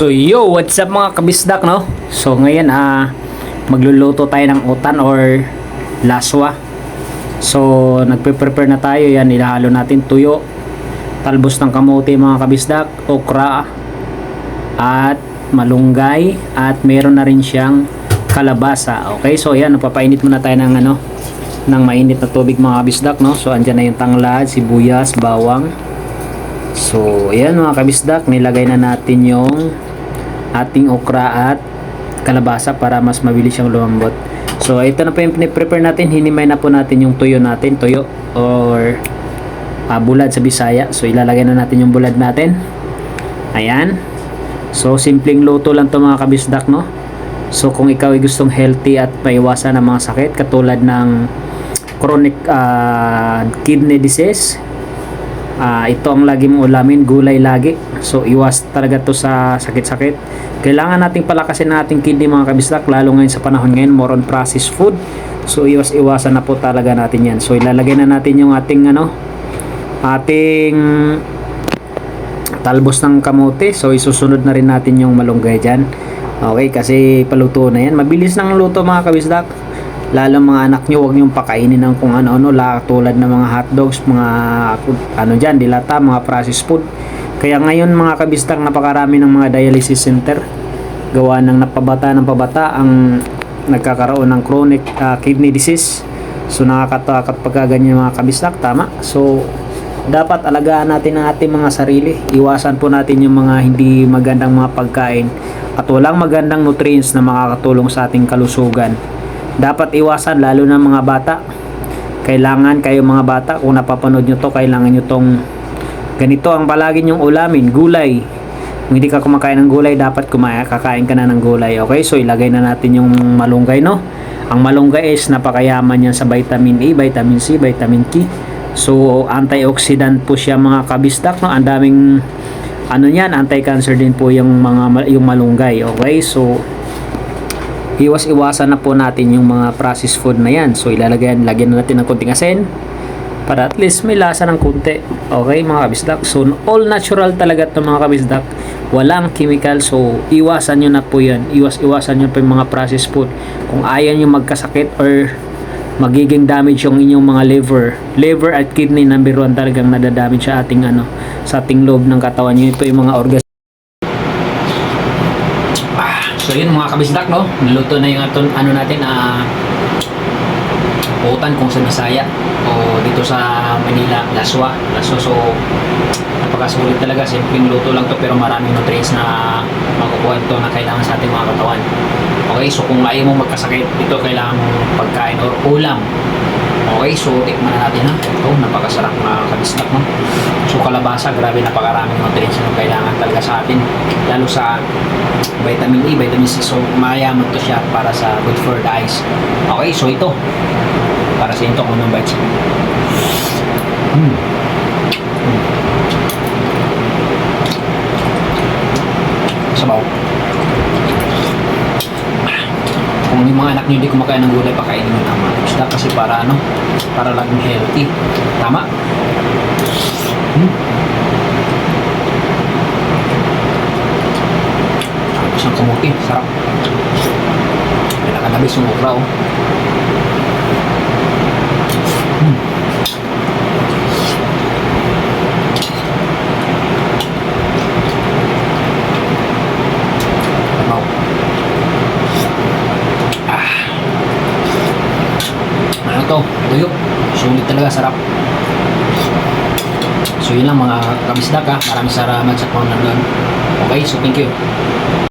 So yo, what's up mga kabisdak no? So ngayon ah magluluto tayo ng utan or laswa. So nagpe-prepare na tayo yan, ilahalo natin tuyo, talbos ng kamote mga kabisdak, okra at malunggay at meron na rin siyang kalabasa. Okay, so yan, napapainit muna tayo ng ano ng mainit na tubig mga kabisdak no. So andyan na yung tanglad, sibuyas, bawang. So, ayan mga kabisdak, nilagay na natin yung ating okra at kalabasa para mas mabilis siyang lumambot. So, ito na po yung prepare natin. Hinimay na po natin yung tuyo natin, tuyo or ah, bulad sa Bisaya. So, ilalagay na natin yung bulad natin. Ayan. So, simpleng luto lang to mga kabisdak, no? So, kung ikaw ay gustong healthy at maiwasan ng mga sakit katulad ng chronic ah, kidney disease, Ah, ito ang lagi mong ulamin, gulay lagi. So iwas talaga to sa sakit-sakit. Kailangan nating palakasin ng ating kidney mga kabisdak lalo ngayon sa panahon ngayon more on processed food. So iwas-iwasan na po talaga natin 'yan. So ilalagay na natin yung ating ano ating talbos ng kamote. So isusunod na rin natin yung malunggay diyan. Okay, kasi paluto na 'yan. Mabilis nang luto mga kabisdak lalo mga anak nyo huwag nyo pakainin ng kung ano-ano la tulad ng mga hotdogs mga ano dyan dilata mga processed food. Kaya ngayon mga kabistak napakarami ng mga dialysis center. Gawa ng napabata ng pabata ang nagkakaroon ng chronic ah, kidney disease. So nakakatakot pagka ganyan mga kabistak tama? So dapat alagaan natin ang ating mga sarili. Iwasan po natin yung mga hindi magandang mga pagkain at walang magandang nutrients na makakatulong sa ating kalusugan dapat iwasan lalo na mga bata. Kailangan kayo mga bata kung napapanood nyo to kailangan nyo tong ganito. Ang palagi nyong ulamin gulay. Kung hindi ka kumakain ng gulay dapat kumaya, kakain ka na ng gulay. Okay so ilagay na natin yung malunggay no? Ang malunggay is napakayaman yan sa vitamin E vitamin C vitamin K. So antioxidant po siya mga kabistak no? Ang daming ano yan anti-cancer din po yung mga yung malunggay okay? So iwas-iwasan na po natin yung mga processed food na yan. So ilalagay, lagyan na natin ng konting asin para at least may lasa ng kunti. Okay mga kabisdak. So all natural talaga ito mga kabisdak. Walang chemical. So iwasan nyo na po yan. Iwas-iwasan nyo po yung mga processed food. Kung ayaw nyo magkasakit or magiging damage yung inyong mga liver. Liver at kidney number one talagang nadadamage sa ating ano sa ating loob ng katawan nyo. Ito yung mga organs So yun mga kabisdak no, niluto na yung aton, ano natin ah utan kung sa Bisaya o dito sa Manila, Laswa. Laswa so napakasulit talaga, simpleng luto lang to pero maraming nutrients na makukuha ito na kailangan sa ating mga katawan. Okay, so kung ayaw mo magkasakit, ito kailangan mong pagkain or ulam. Okay, so tikman na natin ha. Ito, napakasarap mga kabisdak no. So kalabasa, grabe napakaraming nutrients na kailangan talaga sa atin. Lalo sa vitamin E, vitamin C. So mayaman to siya para sa good for the eyes. Okay, so ito. Para sa ito kung bites. Mm. Mm. Sabaw. Kung yung mga anak nyo hindi kumakain ng gulay, pakainin nyo mga isda kasi para ano, para laging healthy. Tama? Hmm. Tapos ng kamuti, sarap. Pinakalabis yung okra, oh. Hmm. Sabaw. Ano to, tuyo. Sulit talaga, sarap. So yun lang mga kabisdak ha. Maraming salamat sa panonood. Okay, so thank you.